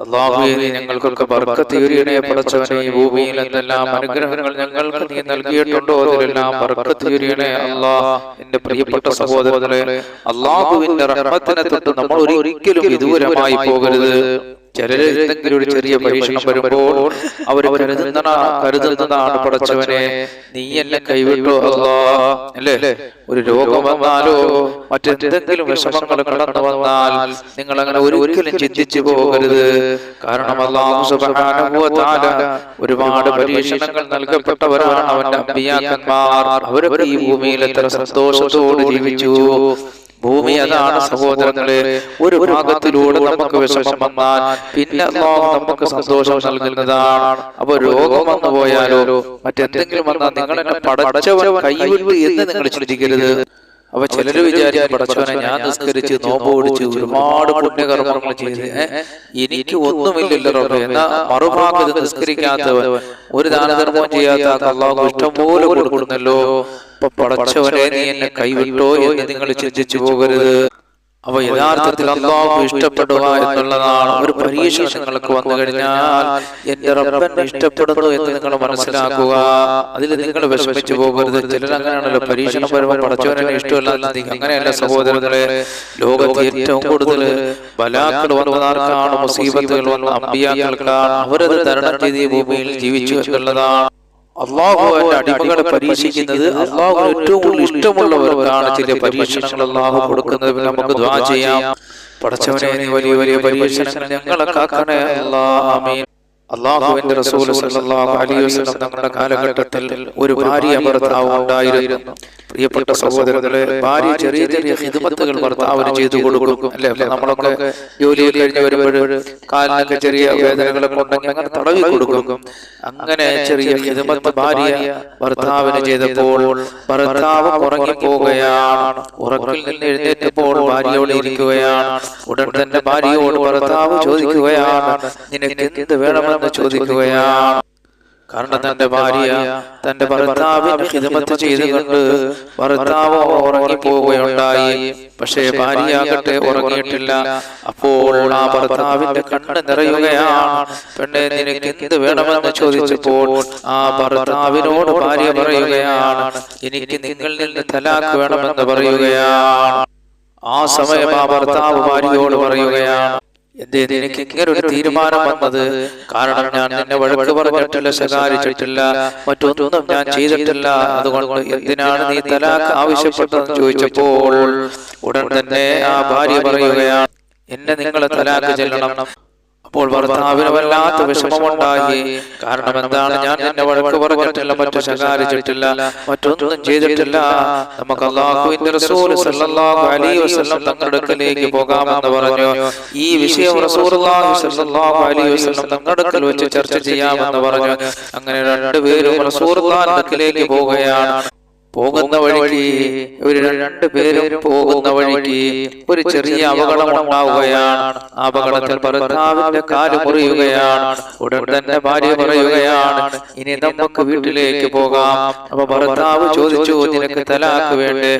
അള്ളാഹുവേ നീ ഞങ്ങൾക്കൊക്കെ ബർക്കത്തീരിയണേ പടച്ചവനെ ഈ ഭൂമിയിൽ എന്തെല്ലാം അനുഗ്രഹങ്ങൾ ഞങ്ങൾക്ക് നീ നൽകിയിട്ടുണ്ടോ അതിലെല്ലാം ബർക്കത്തീരിയണേ അള്ളാഹ് എന്റെ പ്രിയപ്പെട്ട സഹോദരങ്ങളെ അള്ളാഹുവിന്റെ റഹ്മത്തിനെ തൊട്ട് നമ്മൾ ഒരിക്കലും വിദൂരമായി പോകരുത്. ചിലര് എന്തെങ്കിലും ഒരു ചെറിയ പരീക്ഷണം വരുമ്പോൾ അവർ കരുതുന്ന കരുതുന്നതാണ് പടച്ചവനെ നീ എന്നെ കൈവിട്ടോ അല്ലേ? ഒരു രോഗം വന്നാലോ മറ്റെന്തെങ്കിലും വിഷമങ്ങൾ കടന്നു വന്നാൽ നിങ്ങൾ അങ്ങനെ ഒരിക്കലും ചിന്തിച്ചു പോകരുത്. കാരണം തആല ഒരുപാട് പരീക്ഷണങ്ങൾ നൽകപ്പെട്ടവരാണ് അവന്റെ അമ്പിയാക്കന്മാർ. അവരൊക്കെ ഈ ഭൂമിയിൽ എത്ര സന്തോഷത്തോട് ജീവിച്ചു. ഭൂമി അതാണ് സഹോദരങ്ങളെ ഒരു ഭാഗത്തിലൂടെ നമുക്ക് വിഷമം വന്നാൽ പിന്നെ അള്ളാഹു നമുക്ക് സന്തോഷം നൽകുന്നതാണ്. അപ്പൊ രോഗം വന്നു പോയാലോ? മറ്റെന്തെങ്കിലും വന്നാൽ നിങ്ങൾ എന്നെ പടച്ചവൻ കൈവിട്ടു എന്ന് നിങ്ങൾ ചിന്തിക്കരുത് അപ്പൊ ചിലര് വിചാരിക്കും പടച്ചവനെ ഞാൻ നിസ്കരിച്ച് നോമ്പ് ഓടിച്ച്. ഒരുപാട് പുണ്യകർമ്മങ്ങൾ ചെയ്ത്. എനിക്ക് ഒന്നുമില്ലല്ലോ എന്നാ മറുഭാഗത്ത് നിസ്കരിക്കാത്തവൻ. ഒരു ദാനധർമ്മം ചെയ്യാത്ത അള്ളാഹു ഇഷ്ടം പോലെ കൊടുക്കുന്നല്ലോ പടച്ചവനെ നീ എന്നെ കൈവിട്ടോ എന്ന് നിങ്ങൾ ചിന്തിച്ചു പോകരുത്. അപ്പൊ യഥാർത്ഥത്തിൽ അള്ളാഹു ഇഷ്ടപ്പെടുക എന്നുള്ളതാണ്. ഒരു പരീക്ഷ നിങ്ങൾക്ക് വന്നു കഴിഞ്ഞാൽ എന്റെ റബ്ബൻ ഇഷ്ടപ്പെടുന്നു എന്ന് നിങ്ങൾ മനസ്സിലാക്കുക. അതിൽ നിങ്ങൾ വിഷമിച്ചു പോകരുത്. ചിലർ അങ്ങനെയാണല്ലോ. പരീക്ഷണം വരുമ്പോൾ പടച്ചവനെ ഇഷ്ടമല്ലാതെ അങ്ങനെയല്ല സഹോദരങ്ങളെ. ലോകത്ത് ഏറ്റവും കൂടുതൽ ബലാക്കൾ വന്നതാർക്കാണ് മുസീബത്തുകൾ വന്ന അമ്പിയാക്കൾക്കാണ് അവരത് തരണം ചെയ്ത് ഭൂമിയിൽ ജീവിച്ചു എന്നുള്ളതാണ്. അള്ളാഹു അവന്റെ അടിമകളെ പരീക്ഷിക്കുന്നത് അള്ളാഹു ഏറ്റവും കൂടുതൽ ഇഷ്ടമുള്ളവർക്കാണ് ചില പരീക്ഷണങ്ങൾ അള്ളാഹു കൊടുക്കുന്നത്. നമുക്ക് ദ്വാ ചെയ്യാം. പടച്ചവനെ വലിയ വലിയ പരീക്ഷണങ്ങൾ ഞങ്ങളെ കാക്കണേ. അള്ളാഹ് ആമീൻ. അള്ളാഹുവിന്റെ റസൂൽ സല്ലല്ലാഹു അലൈഹി വസല്ലം തങ്ങളുടെ കാലഘട്ടത്തിൽ ഒരു ഭാര്യ ഭർത്താവ് ഉണ്ടായിരുന്നു. പ്രിയപ്പെട്ട സഹോദരങ്ങളെ ഭാര്യ ചെറിയ ചെറിയ ഹിദ്മത്തുകൾ ഭർത്താവിന് ചെയ്തു കൊടുക്കും. അല്ലെ? നമ്മളൊക്കെ ജോലി കഴിഞ്ഞ് വരുമ്പോൾ കാലിനൊക്കെ ചെറിയ വേദനകളൊക്കെ ഉണ്ടെങ്കിൽ അങ്ങനെ തടവി കൊടുക്കും. അങ്ങനെ ചെറിയ ഹിദ്മത്ത് ഭാര്യ ഭർത്താവിന് ചെയ്തപ്പോൾ ഭർത്താവ് ഉറങ്ങിപ്പോവുകയാണ് ഉറക്കിൽ നിന്ന് എഴുന്നേറ്റപ്പോൾ ഭാര്യയോട് ഇരിക്കുകയാണ് ഉടൻ തന്നെ ഭാര്യയോട് ഭർത്താവ് ചോദിക്കുകയാണ്. നിനക്ക് എന്ത് വേണമെന്ന് ചോദിക്കുകയാണ്. കാരണം തന്റെ ഭാര്യ തന്റെ ഭർത്താവിന് ഹിതമത്ത് ചെയ്തുകൊണ്ട് ഭർത്താവ് ഉറങ്ങിപ്പോവുകയുണ്ടായി. പക്ഷേ ഭാര്യയാകട്ടെ ഉറങ്ങിയിട്ടില്ല. അപ്പോൾ ആ ഭർത്താവിന്റെ കണ്ണ് നിറയുകയാണ്. പെണ്ണെ നിനക്ക് എന്ത് വേണമെന്ന് ചോദിച്ചപ്പോൾ ആ ഭർത്താവിനോട് ഭാര്യ പറയുകയാണ്. എനിക്ക് നിങ്ങളിൽ നിന്ന് തലാക്ക് വേണമെന്ന് പറയുകയാണ്. ആ സമയം ആ ഭർത്താവ് ഭാര്യയോട് പറയുകയാണ്. എന്തേ നിനക്ക് ഇങ്ങനെ ഒരു തീരുമാനം വന്നത്? കാരണം ഞാൻ നിന്നെ വഴക്ക് പറഞ്ഞിട്ടില്ല ശകാരിച്ചിട്ടില്ല മറ്റൊന്നും ഞാൻ ചെയ്തിട്ടില്ല. അതുകൊണ്ട് എന്തിനാണ് നീ തലാഖ് ആവശ്യപ്പെട്ടതെന്ന് ചോദിച്ചപ്പോൾ ഉടൻ തന്നെ ആ ഭാര്യ പറയുകയാണ് എന്നെ നിങ്ങൾ തലാക്ക് ചെല്ലണം. അപ്പോൾ ഭർത്താവിന് വല്ലാത്ത വിഷമമുണ്ടായി. കാരണം എന്താണ്? ഞാൻ നിന്നെ വഴക്ക് പറഞ്ഞിട്ടില്ല മറ്റു ശകാരിച്ചിട്ടില്ല മറ്റൊന്നും ചെയ്തിട്ടില്ല. നമുക്ക് അള്ളാഹുവിന്റെ റസൂൽ സല്ലല്ലാഹു അലൈഹി വസല്ലം തങ്ങളുടെ അടുക്കലേക്ക് പോകാമെന്ന് പറഞ്ഞു. ഈ വിഷയം റസൂലുള്ളാഹി സല്ലല്ലാഹു അലൈഹി വസല്ലം തങ്ങളുടെ അടുക്കൽ വെച്ച് ചർച്ച ചെയ്യാമെന്ന് പറഞ്ഞു. അങ്ങനെ രണ്ടുപേരും റസൂലുള്ളാഹിന്റെ അടുക്കലേക്ക് പോവുകയാണ്. പോകുന്ന വഴിക്ക് ഒരു രണ്ട് പേരും പോകുന്ന വഴിക്ക് ഒരു ചെറിയ അപകടം ഉണ്ടാവുകയാണ്. അപകടത്തിൽ ഭർത്താവിന്റെ കാൽ മുറിയുകയാണ്. ഉടൻ തന്നെ ഭാര്യ പറയുകയാണ് ഇനി നമുക്ക് വീട്ടിലേക്ക് പോകാം. അപ്പൊ ഭർത്താവ് ചോദിച്ചു നിനക്ക് തലാക്ക് വേണ്ടേ?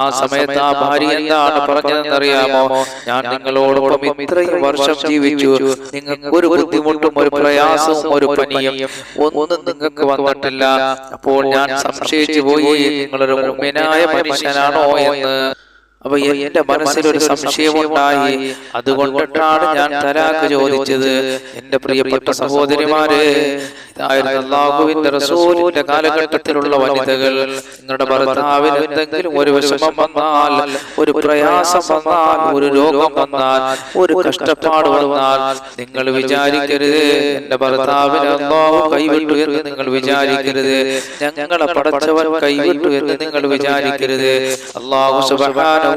ആ സമയത്ത് ആ ഭാര്യ എന്താണ് പറഞ്ഞതെന്ന് അറിയാമോ? ഞാൻ നിങ്ങളോടൊപ്പം ഇത്രയും വർഷം ജീവിച്ചു. നിങ്ങൾക്ക് ഒരു ബുദ്ധിമുട്ടും ഒരു പ്രയാസവും ഒരു പനിയും ഒന്നും നിങ്ങൾക്ക് വന്നിട്ടില്ല. അപ്പോൾ ഞാൻ സംശയിച്ചു പോയി. നിങ്ങളൊരു മുമ്പിനായ മനുഷ്യനാണോ എന്ന് അപ്പൊ എന്റെ മനസ്സിൽ ഒരു സംശയമുണ്ടായി. അതുകൊണ്ടിട്ടാണ് ഞാൻ തലാക്ക് ചോദിച്ചത്. എന്റെ പ്രിയപ്പെട്ട സഹോദരിമാര് ഇതായിരുന്നു അള്ളാഹുവിന്റെ റസൂലിന്റെ കാലഘട്ടത്തിലുള്ള വനിതകൾ. നിങ്ങളുടെ ഭർത്താവിന് എന്തെങ്കിലും ഒരു വിഷമം വന്നാൽ ഒരു പ്രയാസം വന്നാൽ ഒരു രോഗം വന്നാൽ ഒരു കഷ്ടപ്പാട് വന്നാൽ നിങ്ങൾ വിചാരിക്കരുത്. എന്റെ ഭർത്താവിന് അള്ളാഹു കൈവിട്ടു എന്ന് നിങ്ങൾ വിചാരിക്കരുത്. ഞങ്ങളെ പടച്ചവൻ കൈവിട്ടു എന്ന് നിങ്ങൾ വിചാരിക്കരുത്. അള്ളാഹു സുബ്ഹാനഹു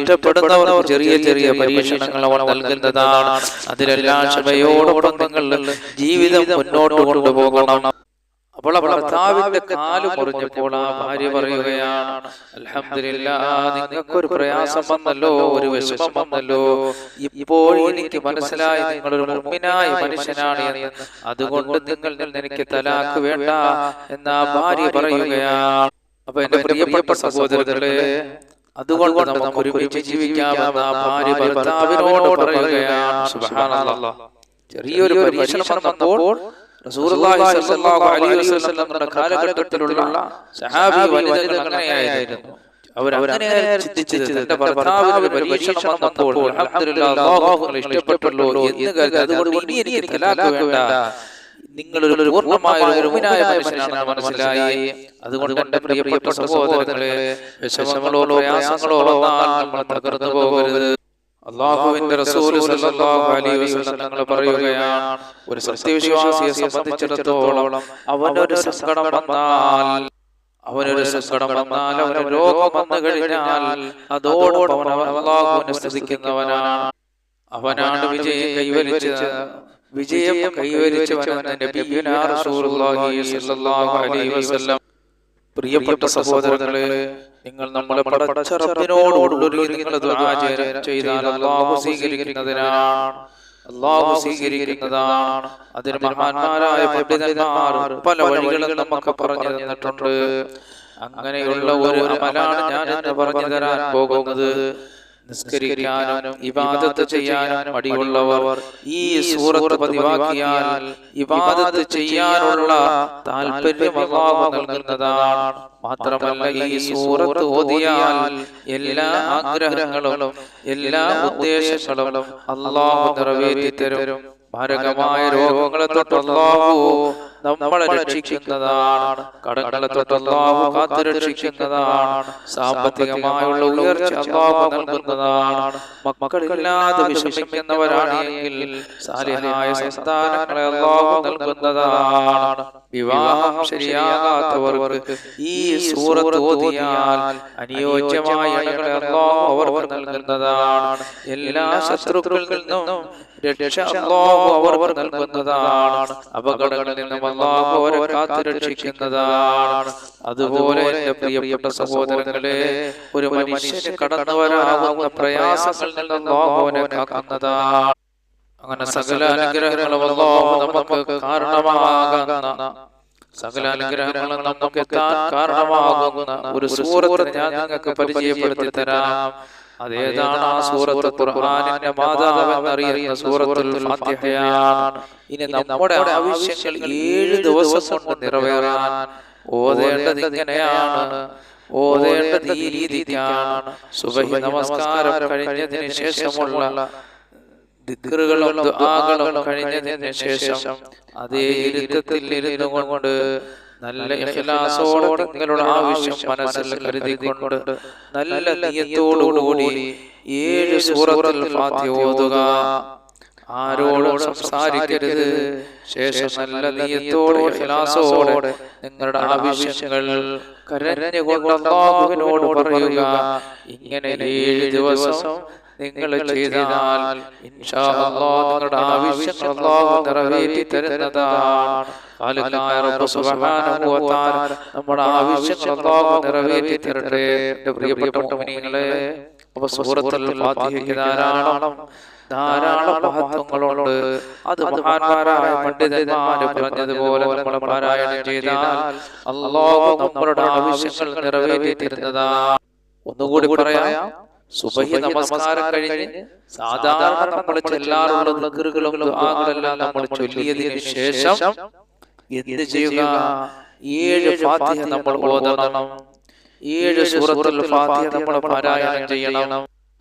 ഇഷ്ടപ്പെടുന്നവർക്ക് ചെറിയ ചെറിയ പരീക്ഷണങ്ങൾ അവൻ നൽകുന്നതാണ്. അതിലെല്ലാം ക്ഷമയോടൊപ്പം നിങ്ങൾ ജീവിതം മുന്നോട്ട് കൊണ്ടുപോകണം. അപ്പോൾ ഭർത്താവിന്റെ കാൽ മുറിഞ്ഞപ്പോൾ ആ ഭാര്യ പറയുകയാണ് അൽഹംദുലില്ലാ നിങ്ങൾക്കൊരു പ്രയാസം വന്നല്ലോ ഒരു വിഷമം വന്നല്ലോ. ഇപ്പോൾ എനിക്ക് മനസ്സിലായി നിങ്ങളൊരു മുമ്പിനായ മനുഷ്യനാണ് എന്ന്. അതുകൊണ്ട് നിങ്ങൾ എനിക്ക് തലാക്ക് വേണ്ട എന്ന ഭാര്യ പറയുകയാണ്. അപ്പൊ എന്റെ പ്രിയപ്പെട്ട സഹോദരങ്ങളെ അതുകൊണ്ട് നമുക്ക് ഒരുമിച്ച് ജീവിക്കാമെന്ന് ഭാര്യ ഭർത്താവിനോട് പറയുകയാണ്. സുബ്ഹാനല്ലാഹ് ചെറിയൊരു പരീക്ഷണം വന്നപ്പോൾ റസൂലുള്ളാഹി സ്വല്ലല്ലാഹു അലൈഹി വസല്ലം തങ്ങളുടെ കാലഘട്ടത്തിലുള്ള സഹാബി വനിതകൾ അങ്ങനെയായിരുന്നു. അവർ അങ്ങനെ ചിന്തിച്ചത്. തന്റെ ഭർത്താവിന് ഒരു പരീക്ഷണം വന്നപ്പോൾ അൽഹംദുലില്ലാഹ് ഇഷ്ടപ്പെട്ടല്ലോ എന്ന് കരുതി. അതുകൊണ്ട് ഇനി എനിക്ക് തലാഖ് വേണ്ട. നിങ്ങളൊരു പൂർണമായ ഒരു മനുഷ്യനാണെന്ന് മനസ്സിലായി. അതുകൊണ്ട് പ്രിയപ്പെട്ട സഹോദരങ്ങളെ വിഷമങ്ങളോ പ്രയാസങ്ങളോ വന്നാൽ നമ്മൾ തകർന്നു പോകരുത്. അള്ളാഹുവിന്റെ റസൂൽ സല്ലല്ലാഹു അലൈഹി വസല്ലം തങ്ങൾ പറയുകയാണ് ഒരു സത്യവിശ്വാസിയെ സംബന്ധിച്ചിടത്തോളം അവനൊരു സങ്കടം വന്നാൽ അവനൊരു സങ്കടം വന്നാൽ അവന് രോഗം വന്നു കഴിഞ്ഞാൽ അതോടൊപ്പം അവൻ അള്ളാഹുവിനെ സ്തുതിക്കുന്നവനാണ്. അവനാണ് വിജയം കൈവരിച്ചത് വിജയം കൈവരിച്ചവനെന്ന് നബിയുനാ റസൂലുള്ളാഹി സ്വല്ലല്ലാഹു അലൈഹി വസല്ലം. പ്രിയപ്പെട്ട സഹോദരങ്ങളെ നിങ്ങൾ നമ്മളെ പടച്ച റബ്ബിനോടുള്ളൊരു നിങ്ങൾ ദുആ ചെയ്താൽ അള്ളാഹു സ്വീകരിക്കുന്നതിനാണ് അള്ളാഹു സ്വീകരിക്കുന്നതാണ്. അതിന് മഹാന്മാരായ പണ്ഡിതന്മാർ പല വഴികളും നമുക്ക് പറഞ്ഞു തന്നിട്ടുണ്ട്. അങ്ങനെയുള്ള ഒരു അമലാണ് ഞാൻ പറഞ്ഞു തരാൻ പോകുന്നത്. നിസ്കരിക്കാനും ഇബാദത്ത് ചെയ്യാനും മടിയുള്ളവർ ഈ സൂറത്ത് പതിവാക്കിയാൽ ഇബാദത്ത് ചെയ്യാനുള്ള താല്പര്യം നൽകുന്നതാണ്. മാത്രമല്ല ഈ സൂറത്ത് ഓതിയാൽ എല്ലാ ആഗ്രഹങ്ങളും എല്ലാ ഉദ്ദേശങ്ങളും അള്ളാഹു നിറവേറ്റി തരും മാരകമായ രോഗങ്ങളെ തൊട്ട് അല്ലാഹു നമ്മളെ രക്ഷിക്കുന്നതാണ്. കടങ്ങളെ തൊട്ട് കാത്തുരക്ഷിക്കുന്നതാണ് സാമ്പത്തികമായുള്ള ഉയർച്ച അല്ലാഹു നൽകുന്നതാണ്. മക്കളില്ലാതെ വിഷമിക്കുന്നവരാണ് സാലിഹായ സംസ്ഥാനങ്ങളെ അല്ലാഹു നൽകുന്നതാണ്. വിവാഹം ശരിയാകാത്തവർക്ക് ഈ സൂറത്ത് ഓതിയാൽ അനുയോജ്യമായ അല്ലാഹു അവർക്ക് നൽകുന്നതാണ്. എല്ലാ ശത്രുക്കളിൽ നിന്നും രക്ഷ അല്ലാഹു അവർക്ക് നൽകുന്നതാണ്. അപകടങ്ങളിൽ നിന്നും അല്ലാഹു അവരെ കാത്തുരക്ഷിക്കുന്നതാണ്. അതുപോലെ എന്റെ പ്രിയപ്പെട്ട സഹോദരങ്ങളെ ഒരു മനുഷ്യന് കടന്നു വരാവുന്ന പ്രയാസങ്ങളിൽ നിന്ന് അല്ലാഹു കാക്കുന്നതാണ്. അങ്ങനെ സകല അനുഗ്രഹങ്ങളും അല്ലാഹു നമുക്ക് കാരണമാകുന്ന സകല അനുഗ്രഹങ്ങളും നമുക്ക് എത്താൻ കാരണമാകുന്ന ഒരു സൂറത്ത് ഞാൻ നിങ്ങൾക്ക് പരിചയപ്പെടുത്തി തരാം. അതേതാണ് ആ സൂറത്ത് ഖുർആനിന്റെ മാതാവ് എന്നറിയുന്ന സൂറത്തുൽ ഫാത്തിഹയാണ്. ഇനി നമ്മുടെ ആവശ്യങ്ങൾ ഏഴ് ദിവസം കൊണ്ട് നിറവേറാൻ ഓതേണ്ടത് ഇങ്ങനെയാണ്. ഓതേണ്ടത് ഈ രീതിക്കാണ്. സുബഹി നമസ്കാരം കഴിഞ്ഞതിന് ശേഷമുള്ള ദിക്റുകളും ദുആകളും കഴിഞ്ഞതിന് ശേഷം അതേ ഇരുത്തത്തിൽ ഇരുന്നു കൊണ്ട് നല്ല ഇഖ്ലാസോടെ നിങ്ങളുടെ ആവശ്യം മനസ്സിൽ കരുതിക്കൊണ്ട് നല്ല നിയത്തോടുകൂടി ഏഴ് സൂറത്തുൽ ഫാത്തിഹ ഓതുക. ആരോടും സംസാരിക്കരുത്. ശേഷം നല്ല നീയത്തോടെ ഇഖ്ലാസോടെ നിങ്ങളുടെ ആവശ്യങ്ങൾ കരഞ്ഞുകൊണ്ട് അല്ലാഹുവിനോട് പറയുക. ഇങ്ങനെ ഏഴ് ദിവസം നിങ്ങൾ ചെയ്താൽ നിങ്ങളുടെ ആവശ്യങ്ങൾ അല്ലാഹു നിറവേറ്റി തരുന്നതാണ്. നമ്മുടെ ആവശ്യങ്ങൾ അല്ലാഹു നിറവേറ്റി തരട്ടെ. എന്റെ പ്രിയപ്പെട്ട മുഅ്മിനീങ്ങളെ അപ്പോൾ സൂറത്തുൽ ധാരാളം ധാരാളം മഹത്വങ്ങളുണ്ട്. അത് മഹാന്മാരായ പണ്ഡിതന്മാര് പറഞ്ഞതുപോലെ നമ്മൾ പാരായണം ചെയ്താൽ അല്ലാഹു നമ്മുടെ ആവശ്യങ്ങൾ നിറവേറ്റി തരുന്നതാണ്. ഒന്നുകൂടി പറയാം. സുബഹി നമസ്കാരം കഴിഞ്ഞ് സാധാരണ നമ്മൾ ചെല്ലാറുള്ള നിക്കറുകളും ദുആകളെല്ലാം നമ്മൾ ചൊല്ലിയതിനു ശേഷം എന്ത് ചെയ്യുക? ഏഴ് ഫാത്തിഹ നമ്മൾ ഓതണം. ഏഴ് സൂറത്തുൽ ഫാത്തിഹ നമ്മൾ പാരായണം ചെയ്യണം.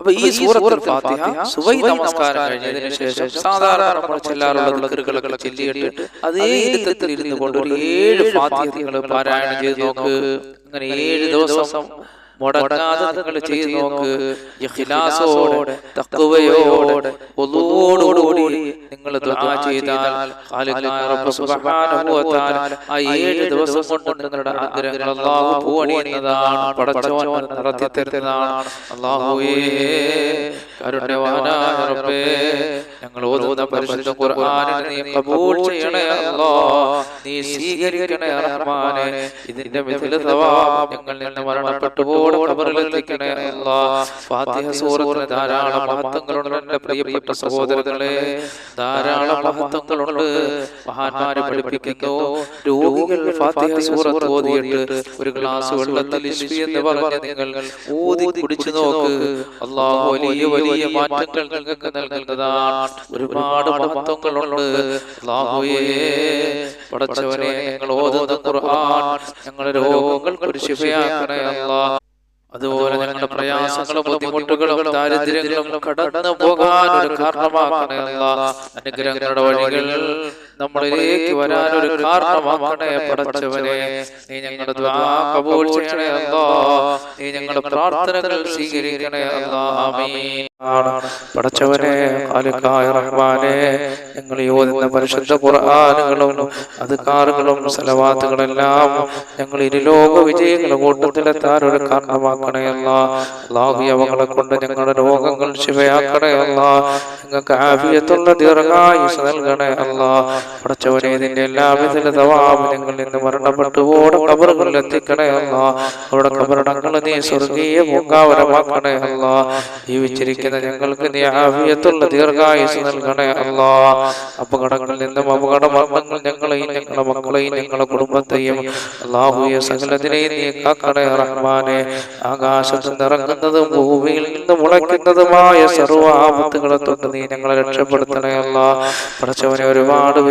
അപ്പൊ ഈ സൂറത്തിൽ ഫാത്തിഹ സുബൈ നമസ്കാരം കഴിഞ്ഞതിന് ശേഷം സാധാരണ നമ്മൾ ചെല്ലാറുള്ള ദിക്റുകളൊക്കെ ചൊല്ലിയിട്ട് അതേ ഇരുത്തത്തിൽ ഇരുന്നു കൊണ്ട് ഒരു ഏഴ് ഫാത്തിഹകൾ പാരായണം ചെയ്ത് നോക്ക്. അങ്ങനെ ഏഴ് ദിവസം മുടങ്ങാതെ നിങ്ങൾ ചെയ്ത് നോക്ക്. ഇഖ്ലാസോടെ തഖ്വയോടെ ഒന്നോടുകൂടി നിങ്ങൾ ദുആ ചെയ്താൽ റബ്ബ് സുബ്ഹാനഹു വ തആല ആ ഏഴ് ദിവസം കൊണ്ട് നിങ്ങളുടെ ആഗ്രഹങ്ങൾ അല്ലാഹു പൂവണിയുന്നതാണ് പടച്ചവൻ നടത്തി തരുന്നതാണ്. അല്ലാഹുവേ കരുണവാനായ റബ്ബേ ഞങ്ങൾ ഓതുന്ന പരിശുദ്ധ ഖുർആനിനെ നീ കബൂൽ ചെയ്യണേ അല്ലാഹ് നീ സ്വീകരിക്കണേ റഹ്മാനെ. ഇതിന്റെ മിഥില സവാബ് ഞങ്ങൾ നിന്ന് മരണപ്പെട്ടു ബർക്കത്തോടെ കബറിലെത്തിക്കണേ ഫാത്തിഹ സൂറത്തിന് ധാരാളം മഹത്വങ്ങളുണ്ട് എന്റെ പ്രിയപ്പെട്ട സഹോദരങ്ങളെ. ധാരാളം മഹത്വങ്ങളുണ്ട്. മഹാന്മാരെ പഠിപ്പിക്കുന്നു. രോഗികൾ ഫാത്തിഹ സൂറത്ത് ഓതിയിട്ട് ഒരു ഗ്ലാസ് വെള്ളത്തിൽ എന്ന് പറഞ്ഞ് നിങ്ങൾ ഊതി കുടിച്ചു നോക്ക്. അള്ളാഹു വലിയ വലിയ മാറ്റങ്ങൾ നിങ്ങൾക്ക് നൽകുന്നതാണ്. ഒരുപാട് മഹത്വങ്ങളുണ്ട്. അള്ളാഹുയേ പടച്ചവനെ നിങ്ങൾ ഓതുന്ന ഖുർആൻ ഞങ്ങളുടെ രോഗങ്ങൾക്ക് ഒരു ശിഫയാക്കണേ അല്ലാ. അതുപോലെ നിങ്ങളുടെ പ്രയാസങ്ങളും ബുദ്ധിമുട്ടുകളും ദാരിദ്ര്യങ്ങളും കടന്നു പോകാൻ ഒരു കാരണമാക്കണേ അനുഗ്രഹങ്ങളുടെ വഴികൾ നമ്മളിലേക്ക് വരാൻ ഒരു കാരണമാക്കണേ പടച്ചവനെ നീ ഞങ്ങളുടെ കബൂൾ ചെയ്യണേ അല്ലോ. നീ ഞങ്ങളുടെ പ്രാർത്ഥനകൾ സ്വീകരിക്കണേ അല്ലാ. പടച്ചവനെ റഹ്മാനെ. ഞങ്ങൾ ഓതുന്ന പരിശുദ്ധ ഖുർആനുകളും അധികാറുകളും സലവാത്തുകളെല്ലാം ഞങ്ങൾ ഇരുലോക വിജയങ്ങളുടെ കൂട്ടത്തിലെത്താൻ ഒരു കാരണമാക്കണയല്ല അള്ളാഹു അവകളെ കൊണ്ട് ഞങ്ങളുടെ രോഗങ്ങൾ ശിവയാക്കണയല്ല നിങ്ങൾക്ക് ആഫിയത്തുള്ള ദീർഘായുസ് നൽകണേ അല്ല. മരണപ്പെട്ടു കബറുകളിൽ ജീവിച്ചിരിക്കുന്ന ഞങ്ങൾക്ക് നീ ആവിയത്തുള്ള ദീർഘായുസ് അപകടങ്ങളിൽ നിന്നും അപകട മരണങ്ങൾ ഞങ്ങളെയും ഞങ്ങളുടെ മക്കളെയും ഞങ്ങളുടെ കുടുംബത്തെയും അള്ളാഹുയെ സകലത്തിനെയും കാക്കണേ റഹ്മാനെ. ആകാശത്ത് നിറങ്ങുന്നതും ഭൂമിയിൽ നിന്ന് മുളയ്ക്കുന്നതുമായ സർവ ആപത്തുകളെ തൊട്ട് നീ ഞങ്ങളെ രക്ഷപ്പെടുത്തണേ അല്ല. പഠിച്ചവനെ ഒരുപാട്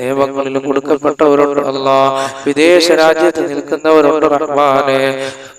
നിയമങ്ങളിൽ കൊടുക്കപ്പെട്ടവരുണ്ട് അല്ല. വിദേശ രാജ്യത്ത് നിൽക്കുന്നവരുണ്ട് റഹ്മാനെ.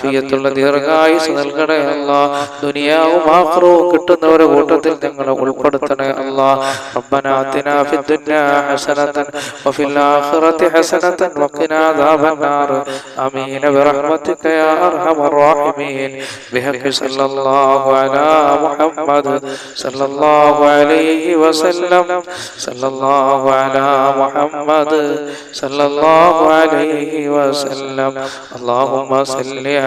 ആഫിയത്തുള്ള ദീർഘായുസ് നൽകണേ അല്ല ദുനിയാവും ആഹ്റവും കിട്ടുന്നവരെ കൂട്ടത്തിൽ ഞങ്ങളെ ഉൾപ്പെടുത്തണേ അല്ല ربنا آتنا في الدنيا حسنة وفي الآخرة حسنة وقنا عذاب النار آمين برحمتك يا يا أرحم الراحمين بحق صلى الله على محمد صلى الله عليه وسلم صلى الله على محمد صلى الله عليه وسلم اللهم صل